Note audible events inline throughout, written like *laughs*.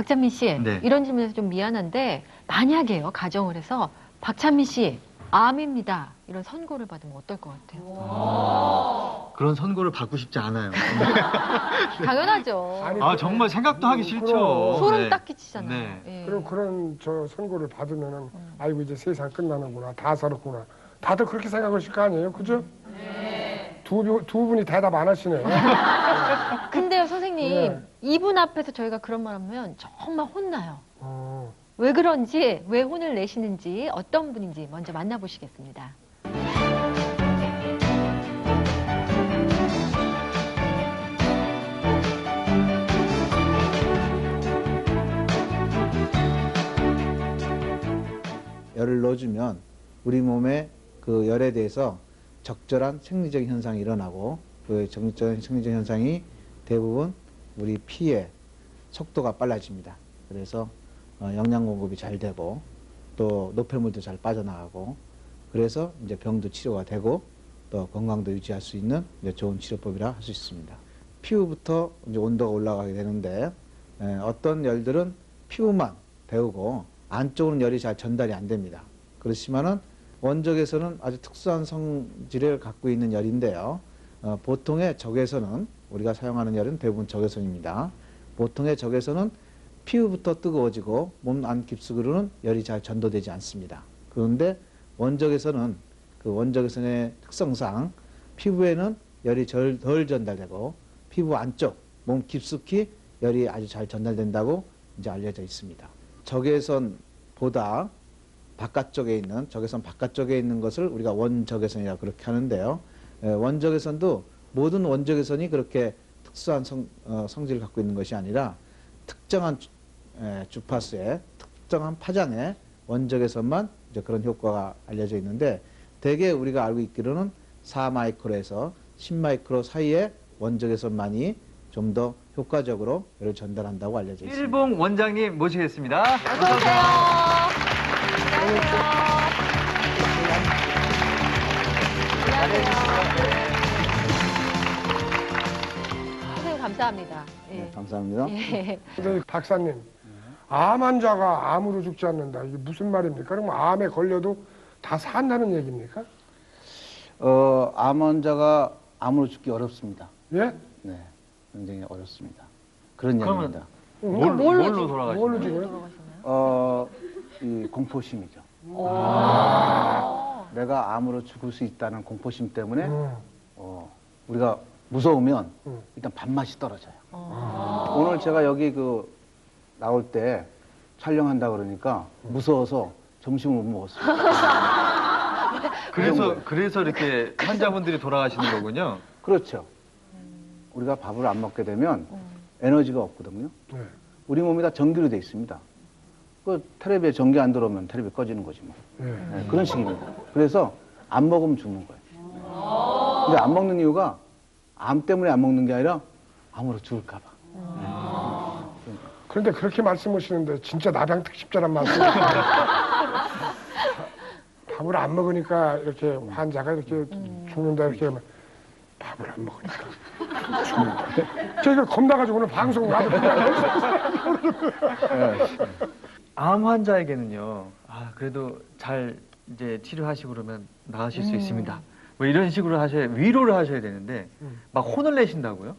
박찬민 씨, 네. 이런 질문에서 좀 미안한데 만약에요 가정을 해서 박찬민 씨 암입니다 이런 선고를 받으면 어떨 것 같아요? 그런 선고를 받고 싶지 않아요. *laughs* 당연하죠. 아니, 아 정말 생각도 하기 싫죠. 그럼. 소름 네. 딱 끼치잖아요. 네. 예. 그럼 그런 저 선고를 받으면은 음. 아이고 이제 세상 끝나는구나 다 살았구나 다들 그렇게 생각하실 거 아니에요 그죠? 두, 분- 두 분이 대답 안 하시네 *laughs* 근데요 선생님 네. 이분 앞에서 저희가 그런 말 하면 정말 혼나요. 어, 왜 그런지 왜 혼을 내시는지 어떤 분인지 먼저 만나보시겠습니다. 열을 넣어주면 우리 몸에 그 열에 대해서 적절한 생리적 현상이 일어나고 그 적절한 생리적 현상이 대부분 우리 피의 속도가 빨라집니다. 그래서 어, 영양 공급이 잘 되고 또 노폐물도 잘 빠져나가고 그래서 이제 병도 치료가 되고 또 건강도 유지할 수 있는 좋은 치료법이라 할 수 있습니다. 피부부터 이제 온도가 올라가게 되는데 에, 어떤 열들은 피부만 데우고 안쪽으로는 열이 잘 전달이 안 됩니다. 그렇지만은 원적에서는 아주 특수한 성질을 갖고 있는 열인데요. 어, 보통의 적외선은 우리가 사용하는 열은 대부분 적외선입니다. 보통의 적외선은 피부부터 뜨거워지고 몸 안 깊숙으로는 열이 잘 전도되지 않습니다. 그런데 원적에서는 그 원적외선의 특성상 피부에는 열이 절- 덜 전달되고 피부 안쪽 몸 깊숙이 열이 아주 잘 전달된다고 이제 알려져 있습니다. 적외선보다 바깥쪽에 있는 적외선 바깥쪽에 있는 것을 우리가 원적외선이라고 그렇게 하는데요. 에, 원적외선도 모든 원적외선이 그렇게 특수한 성, 어, 성질을 갖고 있는 것이 아니라 특정한 주, 에, 주파수에 특정한 파장의 원적외선만 이제 그런 효과가 알려져 있는데 대개 우리가 알고 있기로는 4마이크로에서 10마이크로 사이의 원적외선만이 좀 더 효과적으로 열을 전달한다고 알려져 있습니다. 일봉 원장님 모시겠습니다. 어서 오세요. 감사합니다. 예. 네, 감사합니다. 예. 근데 박사님 암 환자가 암으로 죽지 않는다 이게 무슨 말입니까? 그럼 암에 걸려도 다 산다는 얘기입니까? 어, 암 환자가 암으로 죽기 어렵습니다. 예? 네, 굉장히 어렵습니다. 그런 그러면- 얘기입니다. 뭘, 뭘로 뭘로 죽- 돌아가시나요? 뭘로 죽어요? 어, 이 공포심이죠. 오. 내가 암으로 죽을 수 있다는 공포심 때문에 음. 어, 우리가 무서우면 음. 일단 밥맛이 떨어져요. 어. 오늘 제가 여기 그 나올 때 촬영한다 그러니까 무서워서 점심을 못 먹었어요. *laughs* 그래서 그래서 이렇게 환자분들이 돌아가시는 거군요. 그렇죠. 우리가 밥을 안 먹게 되면 음. 에너지가 없거든요. 네. 우리 몸이 다 전기로 돼 있습니다. 그 텔레비에 전기 안 들어오면 텔레비 꺼지는 거지 뭐. 예. 네, 그런 식입니다. 그래서 안 먹으면 죽는 거예요. 근데 안 먹는 이유가 암 때문에 안 먹는 게 아니라 암으로 죽을까 봐. 그런데 그렇게 말씀하시는데 진짜 나병 특집자란 말씀. *laughs* 밥을 안 먹으니까 이렇게 환자가 이렇게 죽는다 이렇게 하면 밥을 안 먹으니까 죽는다. 저희가 겁나가지고 오늘 방송 하도 암 환자에게는요. 아 그래도 잘 이제 치료하시고 그러면 나으실 수 있습니다. 뭐 이런 식으로 하셔야 위로를 하셔야 되는데 막 혼을 내신다고요?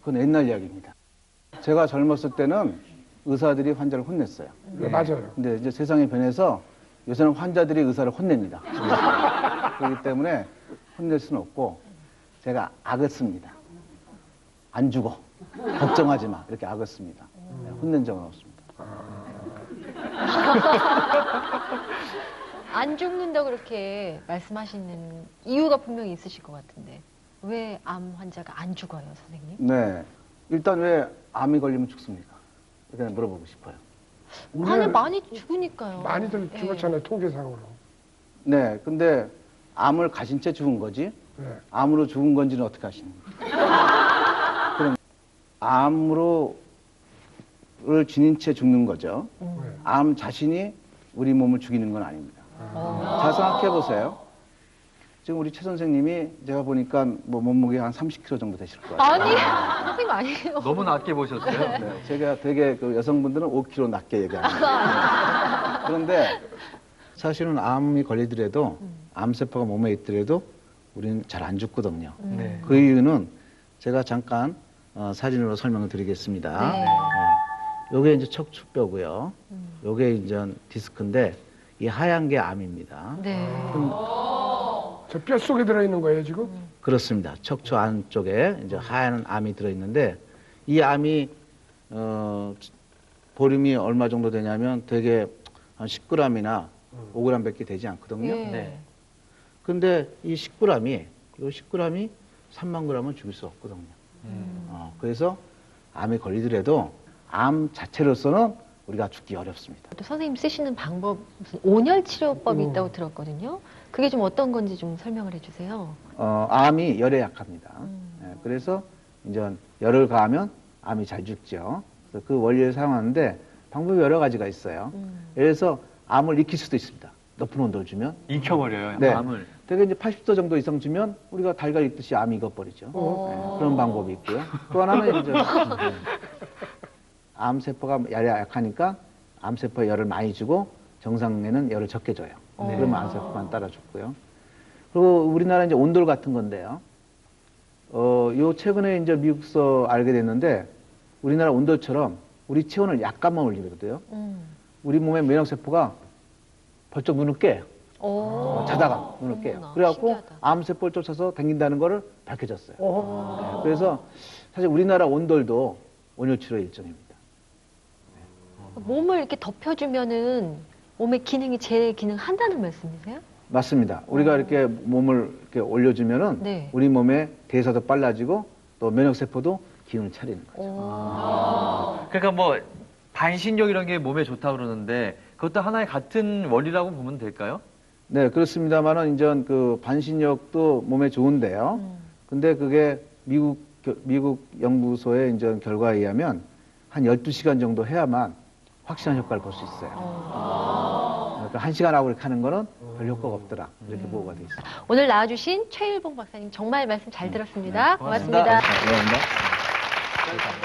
그건 옛날 이야기입니다. 제가 젊었을 때는 의사들이 환자를 혼냈어요. 네, 맞아요. 근데 이제 세상이 변해서 요새는 환자들이 의사를 혼냅니다. 그렇기 때문에 혼낼 수는 없고 제가 악었습니다. 안 죽어. 걱정하지 마. 이렇게 악었습니다. 네, 혼낸 적은 없습니다. *laughs* 안 죽는다 그렇게 말씀하시는 이유가 분명히 있으실 것 같은데 왜 암 환자가 안 죽어요, 선생님? 네. 일단 왜 암이 걸리면 죽습니까? 이렇게 물어보고 싶어요. 아니 많이 죽으니까요. 많이들 예. 죽었잖아요 통계상으로. 네. 근데 암을 가진 채 죽은 거지 네. 암으로 죽은 건지는 어떻게 아십니까? *laughs* 그럼 암으로를 지닌 채 죽는 거죠. 네. 암 자신이 우리 몸을 죽이는 건 아닙니다. 잘 생각해 보세요. 지금 우리 최 선생님이 제가 보니까 뭐 몸무게 한 30kg 정도 되실 거예요. 아니, 선생님 아니에요. 너무 낮게 보셨어요. 네, 제가 되게 그 여성분들은 5kg 낮게 얘기합니다. 그런데 사실은 암이 걸리더라도 암세포가 몸에 있더라도 우리는 잘 안 죽거든요. 네. 그 이유는 제가 잠깐 어, 사진으로 설명을 드리겠습니다. 네. 네. 요게 이제 척추뼈고요. 요게 이제 디스크인데 이 하얀 게 암입니다. 네. 저뼈 속에 들어있는 거예요 지금? 그렇습니다. 척추 안쪽에 이제 하얀 암이 들어 있는데 이 암이 어 보름이 얼마 정도 되냐면 되게 한 10g이나 5g밖에 되지 않거든요. 예. 네. 근데 이 10g이 요 10g이 3만 g은 죽일 수 없거든요. 음. 어, 그래서 암에 걸리더라도 암 자체로서는 우리가 죽기 어렵습니다. 또 선생님 쓰시는 방법 무슨 온열 치료법이 음. 있다고 들었거든요. 그게 좀 어떤 건지 좀 설명을 해주세요. 어, 암이 열에 약합니다. 음. 예, 그래서 이제 열을 가하면 암이 잘 죽죠. 그래서 그 원리를 사용하는데 방법이 여러 가지가 있어요. 음. 예를 들어서 암을 익힐 수도 있습니다. 높은 온도를 주면. 익혀버려요. 네. 암을. 되게 이제 80도 정도 이상 주면 우리가 달걀 익듯이 암이 익어버리죠. 어. 네, 그런 방법이 있고요. 또 하나는 이제 네. *laughs* 암세포가 약하니까 암세포에 열을 많이 주고 정상에는 열을 적게 줘요. 네. 그러면 암세포만 따라 죽고요. 그리고 우리나라 이제 온돌 같은 건데요. 어, 요 최근에 이제 미국서 알게 됐는데 우리나라 온돌처럼 우리 체온을 약간만 올리거든요. 음. 우리 몸의 면역세포가 벌쩍 눈을 깨요. 오. 자다가 눈을 깨요. 어머나, 그래갖고 신기하다. 암세포를 쫓아서 다닌다는 거를 밝혀졌어요. 오. 네, 그래서 사실 우리나라 온돌도 온열치료 일종입니다. 몸을 이렇게 덮여주면은 몸의 기능이 제 기능 한다는 말씀이세요? 맞습니다. 우리가 이렇게 몸을 이렇게 올려주면은 네. 우리 몸의 대사도 빨라지고 또 면역 세포도 기운을 차리는 거예요. 오. 그러니까 뭐 반신욕 이런 게 몸에 좋다 그러는데 그것도 하나의 같은 원리라고 보면 될까요? 네, 그렇습니다만은 이제 그 반신욕도 몸에 좋은데요. 음. 근데 그게 미국 겨- 미국 연구소의 이제 결과에 의하면 한 12시간 정도 해야만 확실한 효과를 볼 수 있어요. 그러니까 한 시간 하고 이렇게 하는 거는 별 효과가 없더라. 이렇게 보고가 돼 있어요. 오늘 나와주신 최일봉 박사님 정말 말씀 잘 들었습니다. 고맙습니다. 고맙습니다. 네, 감사합니다.